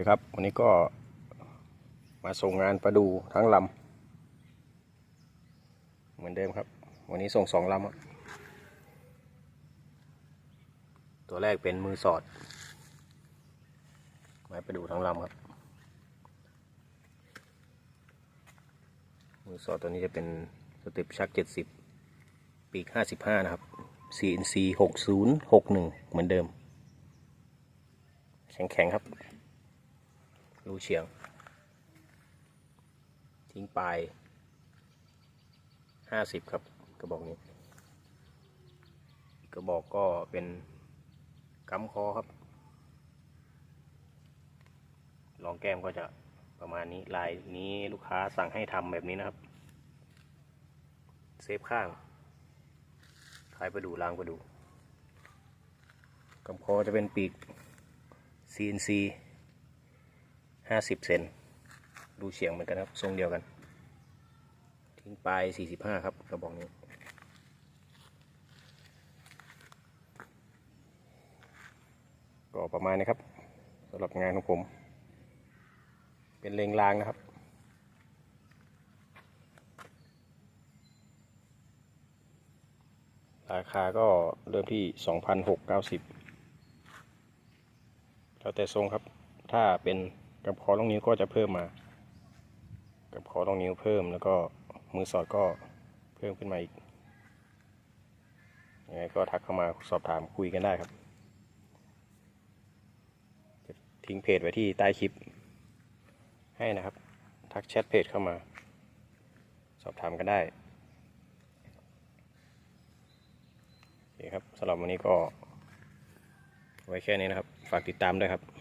เลยครับ วันนี้ก็มาส่งงานประดูทั้งลำเหมือนเดิมครับ วันนี้ส่งสองลำตัวแรกเป็นมือสอดไม้ประดูทั้งลำครับ มือสอดตัวนี้จะเป็นสเต็ปชักเจ็ดสิบปีกห้าสิบห้านะครับ CNC หกศูนย์หกหนึ่งเหมือนเดิม แข็งแข็งๆครับ รูเฉียง ทิ้งปลายห้าสิบครับกระบอกนี้ กระบอกก็เป็นกำคอครับลองแก้มก็จะประมาณนี้ลายนี้ลูกค้าสั่งให้ทำแบบนี้นะครับ เซฟข้างคลายประดูล้างประดูกำคอจะเป็นปีก CNC ห้าสิบเซนดูเฉียงเหมือนกันครับทรงเดียวกัน ทิ้งปลายสี่สิบห้าครับกระบอกนี้ก็ประมาณนี้ครับสำหรับงานของผม เป็นเลงรางนะครับ ราคาก็เริ่มที่สองพันหกเก้าสิบแล้วแต่ทรงครับ ถ้าเป็น กับคอลงนิ้วก็จะเพิ่มมา กับคอลงนิ้วเพิ่มแล้วก็มือสอดก็เพิ่มขึ้นมาอีกยังไงก็ทักเข้ามาสอบถามคุยกันได้ครับจะทิ้งเพจไว้ที่ใต้คลิป ให้นะครับ ทักแชทเพจเข้ามา สอบถามกันได้โอเคครับสำหรับวันนี้ก็ ไว้แค่นี้นะครับ ฝากติดตามด้วยครับ